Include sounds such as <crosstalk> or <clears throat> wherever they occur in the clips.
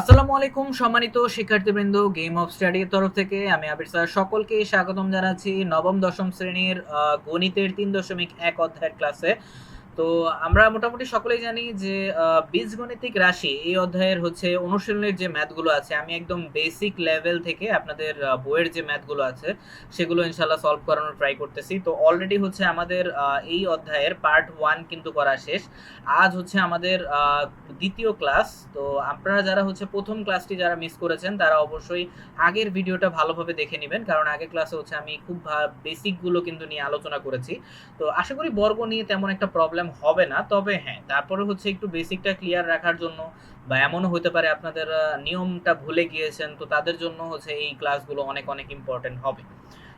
আসসালামু আলাইকুম, সম্মানিত শিক্ষার্থীবৃন্দ গেম অফ স্টাডির তরফ থেকে আমি আবির স্যার সকলকে স্বাগতম জানাচ্ছি নবম দশম শ্রেণির গণিতের তিন দশমিক এক অধ্যায়ের ক্লাসে তো আমরা মোটামুটি সকলেই জানি যে বীজগণিতিক রাশি এই অধ্যায়ের হচ্ছে অনুশীলনের যে ম্যাথগুলো আছে, আমি একদম বেসিক লেভেল থেকে আপনাদের বইয়ের যে ম্যাথগুলো আছে, সেগুলো ইনশাল্লাহ সলভ করানোর ট্রাই করতেছি। তো অলরেডি হচ্ছে আমাদের এই অধ্যায়ের পার্ট ওয়ান কিন্তু করা শেষ। আজ হচ্ছে আমাদের দ্বিতীয় ক্লাস তো আপনারা যারা হচ্ছে প্রথম ক্লাসটি যারা মিস করেছেন, তারা অবশ্যই আগের ভিডিওটা ভালোভাবে দেখে নেবেন, কারণ আগের ক্লাসে হচ্ছে আমি খুব বেসিকগুলো কিন্তু নিয়ে আলোচনা করেছি। তো আশা করি বর্গ নিয়ে তেমন একটা প্রবলেম হবে না, তবে হ্যাঁ তারপরে হচ্ছে একটু বেসিকটা ক্লিয়ার রাখার জন্য বা এমনও হতে পারে আপনাদের নিয়মটা ভুলে গিয়েছেন, তো তাদের জন্য হচ্ছে এই ক্লাসগুলো অনেক অনেক ইম্পর্টেন্ট হবে।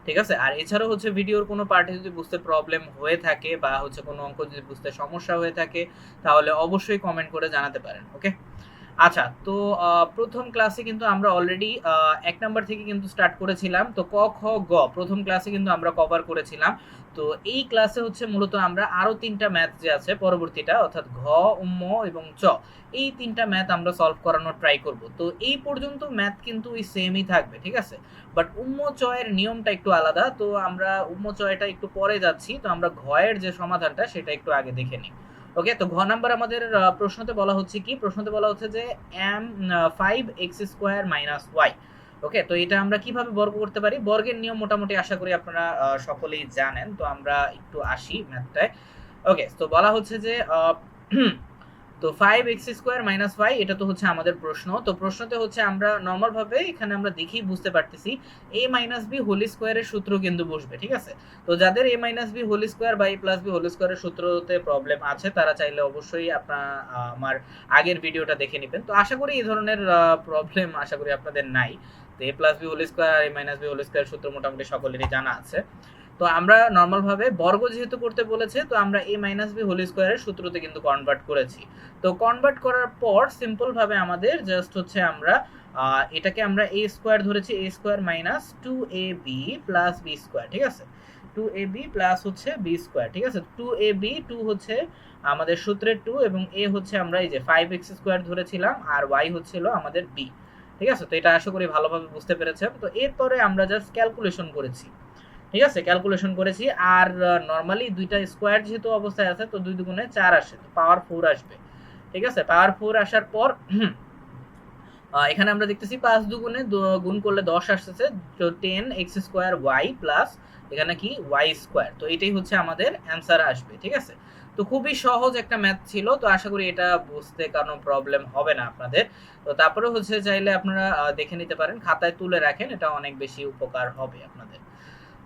ঠিক আছে? আর এছাড়াও হচ্ছে ভিডিওর কোনো পার্টে যদি বুঝতে প্রবলেম হয়ে থাকে বা হচ্ছে কোনো অঙ্ক যদি বুঝতে সমস্যা হয়ে থাকে, তাহলে অবশ্যই কমেন্ট করে জানাতে পারেন ওকে আচ্ছা তো প্রথম ক্লাসে কিন্তু আমরা অলরেডি এক নাম্বার থেকে কিন্তু স্টার্ট করেছিলাম। তো ক, খ, গ, প্রথম ক্লাসে কিন্তু আমরা কভার করেছিলাম। তো এই ক্লাসে হচ্ছে মূলত আমরা আরও তিনটা ম্যাথ যে আছে, পরবর্তীটা, অর্থাৎ ঘ উম্ম এবং চ, এই তিনটা ম্যাথ আমরা সলভ করানোর ট্রাই করব। তো এই পর্যন্ত ম্যাথ কিন্তু ওই সেমই থাকবে, ঠিক আছে? বাট উম্ম চয়ের নিয়মটা একটু আলাদা। তো আমরা উম্ম চয়টা একটু পরে যাচ্ছি। তো আমরা ঘয়ের যে সমাধানটা, সেটা একটু আগে দেখে নিই। ওকে তো ঘ নাম্বার আমাদের প্রশ্নতে বলা হচ্ছে কি? প্রশ্নতে বলা হচ্ছে যে M five X square minus Y okay তো এটা আমরা কীভাবে বর্গ করতে পারি? বর্গের নিয়ম মোটামুটি আশা করি আপনারা সকলেই জানেন। তো আমরা একটু আসি ম্যাথটায় ওকে তো বলা হচ্ছে যে <clears throat> তো five X square minus Y এটা তো হচ্ছে আমাদের প্রশ্ন। তো প্রশ্নতে হচ্ছে আমরা নর্মাল ভাবে এখানে আমরা দেখেই বুঝতে পারতেছি এ মাইনাস বি হোল স্কোয়ারের সূত্র কিন্তু বসবে, ঠিক আছে? তো যাদের A minus B whole square বা এ প্লাস বি হোল স্কোয়ারের সূত্রতে প্রবলেম আছে, তারা চাইলে অবশ্যই আপনার আমার আগের ভিডিওটা দেখে নেবেন। তো আশা করি এই ধরনের প্রবলেম আশা করি আপনাদের নাই। তো A plus B whole square R A minus B whole square সূত্র মোটামুটি সকলেরই জানা আছে। তো আমরা নর্মাল ভাবে বর্গ যেহেতু করতে বলেছে, তো আমরা এ মাইনাস বি হোল স্কোয়ারের সূত্রতে কিন্তু কনভার্ট করেছি। তো কনভার্ট করার পর সিম্পল ভাবে আমাদের জাস্ট হচ্ছে আমরা এটাকে আমরা এ স্কোয়ার ধরেছি A square minus two A B plus B square ঠিক আছে? টু এ বি প্লাস হচ্ছে বি স্কোয়ার ঠিক আছে? টু এ বি টু হচ্ছে আমাদের সূত্রের টু এবং এ হচ্ছে আমরা এই যে ফাইভ এক্স স্কোয়ার ধরেছিলাম আর ওয়াই হচ্ছিল আমাদের বি ঠিক আছে? তো এটা আশা করি ভালোভাবে বুঝতে পেরেছেন। তো এরপরে আমরা জাস্ট ক্যালকুলেশন করেছি। ঠিক আছে? ক্যালকুলেশন করেছি। আর নর্মালি দুইটা স্কোয়ার যেহেতু অবস্থায় আছে, তো দুই দুগুণে চার আসে, তো পাওয়ার ফোর আসবে। ঠিক আছে? পাওয়ার ফোর আসার পর এখানে আমরা দেখতেছি পাঁচ দুগুণে গুণ করলে দশ আসতেছে, তো ten X square Y plus এখানে কি? ওয়াই স্কোয়ার তো এটাই হচ্ছে আমাদের অ্যান্সার আসবে, ঠিক আছে? তো খুবই সহজ একটা ম্যাথ ছিল, তো আশা করি এটা বুঝতে কোনো প্রবলেম হবে না আপনাদের। তো তারপরে হচ্ছে চাইলে আপনারা দেখে নিতে পারেন। খাতায় তুলে রাখেন, এটা অনেক বেশি উপকার হবে আপনাদের।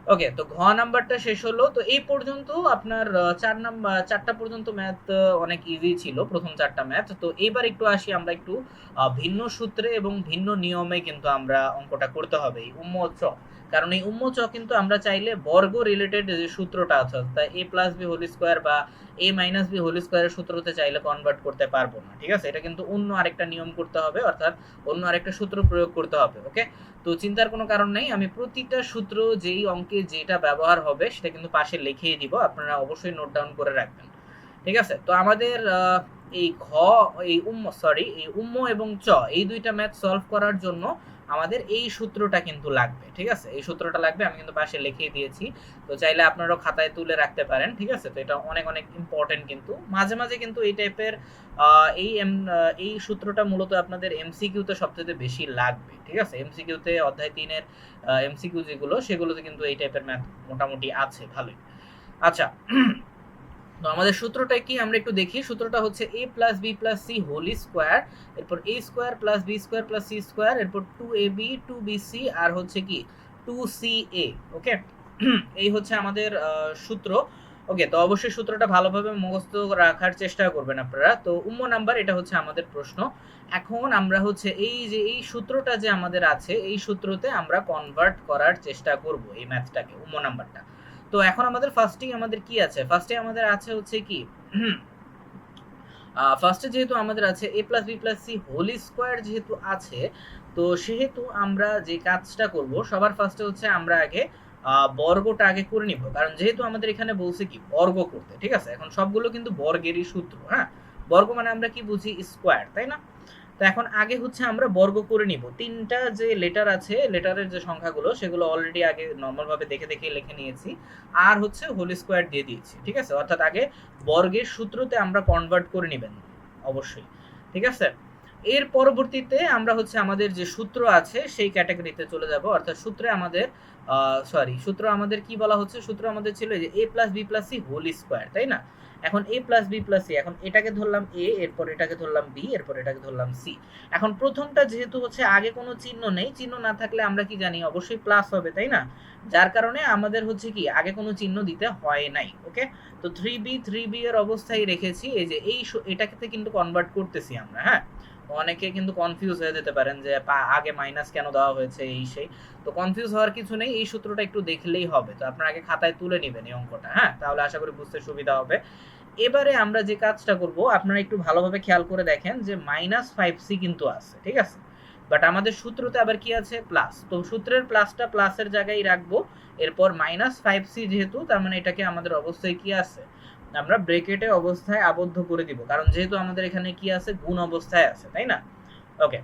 ওকে তো ঘ নাম্বারটা শেষ হলো। তো এই পর্যন্ত আপনার চার নাম্বার চারটা পর্যন্ত ম্যাথ অনেক ইজি ছিল, প্রথম চারটা ম্যাথ তো এইবার একটু আসি আমরা একটু ভিন্ন সূত্রে এবং ভিন্ন নিয়মে কিন্তু আমরা অঙ্কটা করতে হবে। এই উম্ম চ কারণ এই উম্ম চ কিন্তু আমরা চাইলে বর্গ রিলেটেড যে সূত্রটা আছে, অর্থাৎ A plus B whole square বা এ মাইনাস বি হোল স্কোয়ারের সূত্রতে চাইলে কনভার্ট করতে পারব না, ঠিক আছে? এটা কিন্তু অন্য আরেকটা নিয়ম করতে হবে, অর্থাৎ অন্য আরেকটা সূত্র প্রয়োগ করতে হবে ওকে তো চিন্তার কোনো কারণ নেই, আমি প্রতিটা সূত্র যেই অঙ্কে যেটা ব্যবহার হবে সেটা কিন্তু পাশে লিখিয়ে দিব, আপনারা অবশ্যই নোট ডাউন করে রাখবেন, ঠিক আছে? তো আমাদের এই ঘ, এই উম্ম সরি এই উম্ম এবং চ, এই দুইটা ম্যাথ সলভ করার জন্য আমাদের এই সূত্রটা কিন্তু লাগবে, ঠিক আছে? এই সূত্রটা লাগবে, আমি কিন্তু পাশে লিখিয়ে দিয়েছি। তো চাইলে আপনারাও খাতায় তুলে রাখতে পারেন, ঠিক আছে? তো এটা অনেক অনেক ইম্পর্টেন্ট কিন্তু। মাঝে মাঝে কিন্তু এই টাইপের এই এই সূত্রটা মূলত আপনাদের এমসিকিউতে সবচেয়ে বেশি লাগবে, ঠিক আছে? এমসিকিউতে অধ্যায় তিনের এমসিকিউ যেগুলো, সেগুলোতে কিন্তু এই টাইপের ম্যাথ মোটামুটি আছে, ভালোই। আচ্ছা তো আমাদের সূত্রটা কি? আমরা একটু দেখি। সূত্রটা হচ্ছে A plus B plus C whole square এরপর A square plus B square plus C square এরপর two A B two B C আর হচ্ছে কি? টু সি এ ওকে এই হচ্ছে আমাদের সূত্র। ওকে তো অবশ্যই সূত্রটা ভালোভাবে মুখস্থ রাখার চেষ্টা করবেন আপনারা। তো উম্ম নাম্বার, এটা হচ্ছে আমাদের প্রশ্ন। এখন আমরা হচ্ছে এই যে, এই সূত্রটা যে আমাদের আছে, এই সূত্রতে আমরা কনভার্ট করার চেষ্টা করব এই ম্যাথটাকে উম্ম নাম্বারটা। তো এখন আমাদের ফার্স্টেই আমাদের কি আছে? ফার্স্টে আমাদের আছে হচ্ছে কি? ফার্স্টে যেহেতু আমাদের আছে A plus B plus C whole square যেহেতু আছে, তো সেহেতু আমরা যে কাজটা করব, সবার ফার্স্টে হচ্ছে আমরা আগে বর্গটা আগে করে নিব। কারণ যেহেতু আমাদের এখানে বলছে কি, বর্গ করতে, ঠিক আছে? এখন সবগুলো কিন্তু বর্গেরই সূত্র হ্যাঁ? বর্গ মানে আমরা কি বুঝি? স্কোয়ার তাই না? তো এখন আগে হচ্ছে আমরা বর্গ করে নিব। তিনটা যে লেটার আছে লেটারের যে সংখ্যাগুলো, সেগুলো অলরেডি আগে নর্মাল ভাবে দেখে দেখে লিখে নিয়েছি। আর হচ্ছে হোল স্কোয়ার দিয়ে দিয়েছি, ঠিক আছে? অর্থাৎ আগে বর্গের সূত্রতে আমরা কনভার্ট করে নেবেন, অবশ্যই, ঠিক আছে? এর পরবর্তীতে আমরা হচ্ছে আমাদের যে সূত্র আছে, সেই ক্যাটাগরিতে চলে যাব। অর্থাৎ সূত্রে আমাদের সরি সূত্র আমাদের কি বলা হচ্ছে? সূত্র আমাদের ছিল যে A plus B plus C whole square তাই না? এখন A plus B plus C এখন এটাকে ধরলাম এ এরপর এটাকে ধরলাম বি এরপর এটাকে ধরলাম সি এখন প্রথমটা যেহেতু হচ্ছে আগে কোনো চিহ্ন নেই, চিহ্ন না থাকলে আমরা কি জানি, অবশ্যই প্লাস হবে, তাই না? যার কারণে আমাদের হচ্ছে কি, আগে কোনো চিহ্ন দিতে হয় নাই ওকে তো থ্রি বি থ্রি বি এর অবস্থায় রেখেছি, এই যে এই এটাকে কিন্তু কনভার্ট করতেছি আমরা হ্যাঁ? অনেকে কিন্তু কনফিউজ হয়ে যেতে পারেন যে আগে মাইনাস কেন দেওয়া হয়েছে এই সেই? তো কনফিউজ হওয়ার কিছু নেই এই সূত্রটা একটু দেখলেই হবে। তো আপনার আগে খাতায় তুলে নেবেন এই অঙ্কটা হ্যাঁ? তাহলে আশা করি বুঝতে সুবিধা হবে। এবারে আমরা যে কাজটা করব, আপনারা একটু ভালোভাবে খেয়াল করে দেখেন যে মাইনাস ফাইভ সি কিন্তু আছে, ঠিক আছে? বাট আমাদের সূত্রতে আবার কি আছে? প্লাস তো সূত্রের প্লাসটা প্লাসের জায়গায় রাখব। এরপর মাইনাস ফাইভ সি যেহেতু, তার মানে এটাকে আমাদের অবস্থায় কি আছে? আমরা ব্রেকেটে অবস্থায় আবদ্ধ করে দিব। কারণ যেহেতু আমাদের এখানে কি আছে? গুণ অবস্থায় আছে, তাই না? ওকে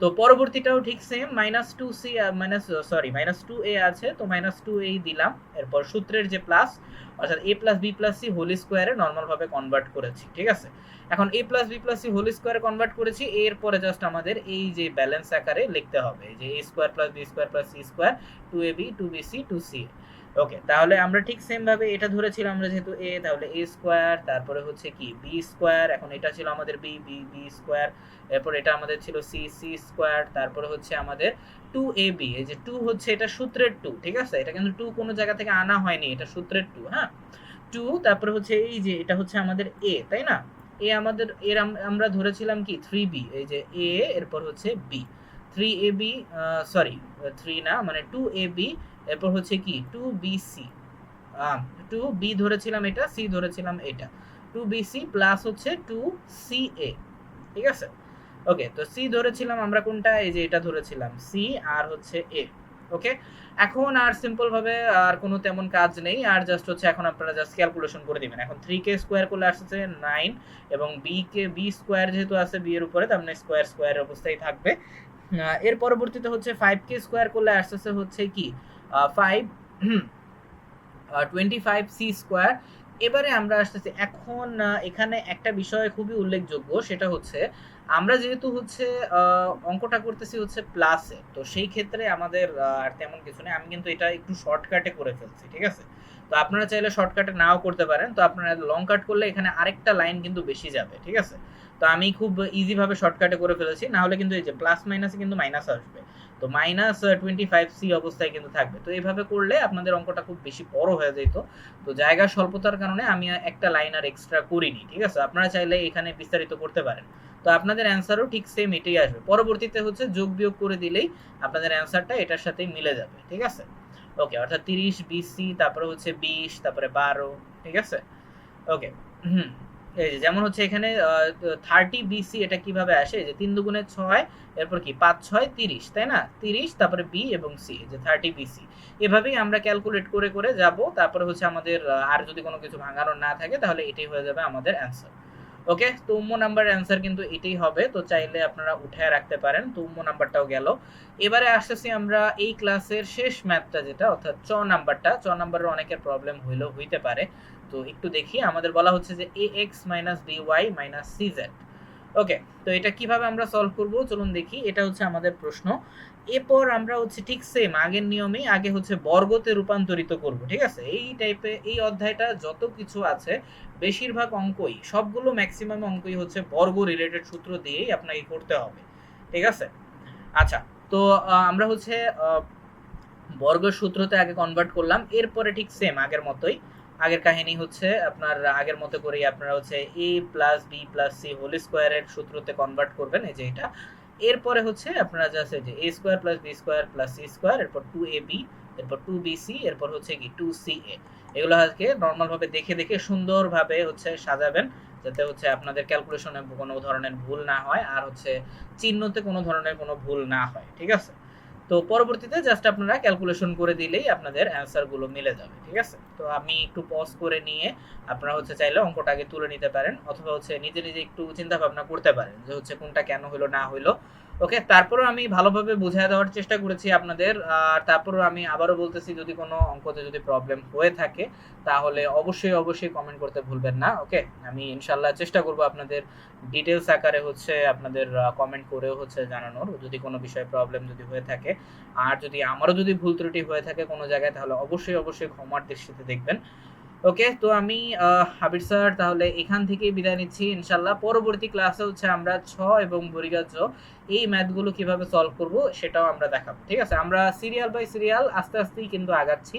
তো পরবর্তীটাও ঠিক same minus two C minus sorry minus two A আছে, তো মাইনাস টু এই দিলাম। এরপর সূত্রের যে প্লাস অর্থাৎ A plus B plus C whole স্কোয়ারে নর্মালভাবে কনভার্ট করেছি, ঠিক আছে? এখন A plus B plus C whole স্কোয়ারে কনভার্ট করেছি, এরপরে জাস্ট আমাদের এই যে ব্যালেন্স আকারে লিখতে হবে, যে A square plus B square plus C square two A B two B C two C okay তাহলে আমরা ঠিক সেম ভাবে এটা ধরেছিলাম আমরা যেহেতু এ তাহলে এ স্কোয়ার তারপরে হচ্ছে কি বি স্কোয়ার এখন এটা ছিল আমাদের বি বি বি স্কোয়ার এরপর এটা আমাদের ছিল সি সি স্কোয়ার তারপরে হচ্ছে আমাদের টু এ বি এই যে টু হচ্ছে এটা সূত্রের টু ঠিক আছে? এটা কিন্তু টু কোনো জায়গা থেকে আনা হয়নি, এটা সূত্রের টু হ্যাঁ? টু তারপরে হচ্ছে এই যে এটা হচ্ছে আমাদের এ তাই না? এ আমাদের, এর আমরা ধরেছিলাম কি থ্রি বি এই যে এ এরপর হচ্ছে B three A B sorry three না মানে টু এ বি এরপর হচ্ছে কি two B C two B ধরেছিলাম এটা সি ধরেছিলাম এটা। টু বি সি প্লাস হচ্ছে টু সি এ ঠিক আছে? ওকে তো সি ধরেছিলাম আমরা কোনটা? এই যে এটা ধরেছিলাম সি আর হচ্ছে এ ওকে এখন আর সিম্পল ভাবে আর কোনো তেমন কাজ নেই, আর জাস্ট হচ্ছে এখন আপনারা জাস্ট ক্যালকুলেশন করে দিবেন। এখন থ্রি কে স্কোয়ার করলে আসছে নাইন এবং বি কে বি স্কোয়ার যেহেতু আছে বি এর উপরে, তার মানে স্কোয়ার স্কোয়ার অবস্থায় থাকবে। এর পরবর্তীতে হচ্ছে ফাইভ কে স্কোয়ার করলে আসতেছে হচ্ছে কি টোয়েন্টি সি স্কোয়ার এবারে আমরা আসতেছি, এখন এখানে একটা বিষয় খুবই উল্লেখযোগ্য, সেটা হচ্ছে, আমরা যেহেতু হচ্ছে অঙ্কটা করতেছি হচ্ছে প্লাসে তো সেই ক্ষেত্রে আমাদের আর তেমন কিছু নেই। আমি কিন্তু এটা একটু শর্টকাটে করে ফেলছি, ঠিক আছে? তো আপনারা চাইলে শর্টকাটে নাও করতে পারেন। তো আপনারা লং কাট করলে এখানে আরেকটা লাইন কিন্তু বেশি যাবে, ঠিক আছে? তো আমি খুব ইজি ভাবে শর্টকাটে করে ফেলেছি না হলে কিন্তু এই যে প্লাস মাইনাসে কিন্তু মাইনাস আসবে। তো মাইনাস টোয়েন্টি ফাইভ সি অবস্থায় কিন্তু থাকবে। তো এইভাবে করলে আপনাদের অঙ্কটা খুব বেশি বড় হয়ে যেত। তো জায়গা স্বল্পতার কারণে আমি একটা লাইন আর এক্সট্রা করিনি, ঠিক আছে? আপনারা চাইলে এখানে বিস্তারিত করতে পারেন। তো আপনাদের অ্যান্সারও ঠিক সেম এটাই আসবে। পরবর্তীতে হচ্ছে যোগ বিয়োগ করে দিলেই আপনাদের অ্যান্সারটা এটার সাথে মিলে যাবে, ঠিক আছে? ওকে অর্থাৎ তিরিশ বিসি তারপরে হচ্ছে বিশ, তারপরে বারো, ঠিক আছে? ওকে হুম। এই যেমন হচ্ছে এখানে থার্টি বিসি এটা কীভাবে আসে? যে, তিন দুগুণে ছয়, এরপর কি? পাঁচ, ছয়, তিরিশ, তাই না? তিরিশ, তারপরে বি এবং সি যে থার্টি বিসি এভাবেই আমরা ক্যালকুলেট করে করে যাব। তারপরে হচ্ছে আমাদের আর যদি কোনো কিছু ভাঙানোর না থাকে, তাহলে এটাই হয়ে যাবে আমাদের অ্যান্সার ওকে তো নাম্বার অ্যান্সার কিন্তু এটাই হবে। তো চাইলে আপনারা উঠায় রাখতে পারেন। তো উম্ম নাম্বারটাও গেল। এবারে আসতেছি আমরা এই ক্লাসের শেষ ম্যাথটা যেটা, অর্থাৎ চ নাম্বারটা চ নাম্বারের অনেকের প্রবলেম হইলেও হইতে পারে। তো একটু দেখি, আমাদের বলা হচ্ছে যে A X minus B Y minus C Z okay তো এটা কীভাবে আমরা সলভ করব? চলুন দেখি। এটা হচ্ছে আমাদের প্রশ্ন। এরপর আমরা হচ্ছে ঠিক সেম আগের নিয়মেই আগে হচ্ছে বর্গতে রূপান্তরিত করব, ঠিক আছে? এই টাইপে এই অধ্যায়টা যত কিছু আছে, বেশিরভাগ অঙ্কই, সবগুলো ম্যাক্সিমাম অঙ্কই হচ্ছে বর্গ রিলেটেড সূত্র দিয়েই আপনাকে করতে হবে, ঠিক আছে? আচ্ছা তো আমরা হচ্ছে বর্গ সূত্রতে আগে কনভার্ট করলাম, এরপরে ঠিক সেম আগের মতোই। আগের কাহিনী হচ্ছে আপনার, আগের মতো করেই আপনারা হচ্ছে A plus B plus C whole স্কোয়ারের সূত্রতে কনভার্ট করবেন, এই যে এটা। এরপরে হচ্ছে আপনারা আছে যে A square plus B square plus C square এরপর টু এ বি এরপর টু বি সি এরপর হচ্ছে কি টু সি এ এগুলো আজকে নর্মালভাবে দেখে দেখে সুন্দরভাবে হচ্ছে সাজাবেন, যাতে হচ্ছে আপনাদের ক্যালকুলেশনে কোনো ধরনের ভুল না হয়, আর হচ্ছে চিহ্নতে কোনো ধরনের কোনো ভুল না হয়, ঠিক আছে? তো পরবর্তীতে জাস্ট আপনারা ক্যালকুলেশন করে দিলেই আপনাদের অ্যান্সারগুলো মিলে যাবে, ঠিক আছে? তো আমি একটু পজ করে নিয়ে আপনারা হচ্ছে চাইলে অঙ্কটা আগে তুলে নিতে পারেন, অথবা হচ্ছে নিজে নিজে একটু চিন্তা ভাবনা করতে পারেন যে হচ্ছে কোনটা কেন হলো না হলো ওকে তারপরে আমি ভালোভাবে বুঝিয়ে দেওয়ার চেষ্টা করেছি আপনাদের। আর তারপরে আমি আবারও বলতেছি, যদি কোনো অঙ্কতে যদি প্রবলেম হয়ে থাকে, তাহলে অবশ্যই অবশ্যই কমেন্ট করতে ভুলবেন না ওকে আমি ইনশাল্লাহ চেষ্টা করব আপনাদের ডিটেলস আকারে হচ্ছে আপনাদের কমেন্ট করেও হচ্ছে জানানোর। যদি কোনো বিষয়ে প্রবলেম যদি হয়ে থাকে, আর যদি আমারও যদি ভুল ত্রুটি হয়ে থাকে কোনো জায়গায়, তাহলে অবশ্যই অবশ্যই ক্ষমার দৃষ্টিতে দেখবেন। ওকে, তো আমি হাবির স্যার, তাহলে এখান থেকেই বিদায় নিচ্ছি। ইনশাল্লাহ পরবর্তী ক্লাসে হচ্ছে আমরা ছ এবং বরিগাজ এই ম্যাথগুলো কীভাবে সলভ করব সেটাও আমরা দেখাবো, ঠিক আছে? আমরা সিরিয়াল বাই সিরিয়াল আস্তে আস্তেই কিন্তু আগাচ্ছি,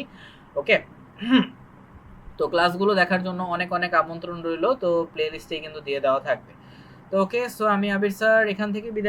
ওকে? তো ক্লাসগুলো দেখার জন্য অনেক অনেক আমন্ত্রণ রইল, তো প্লে লিস্টে কিন্তু দিয়ে দেওয়া থাকবে। তো ওকে সো আমি আবির স্যার, এখান থেকে বিদায়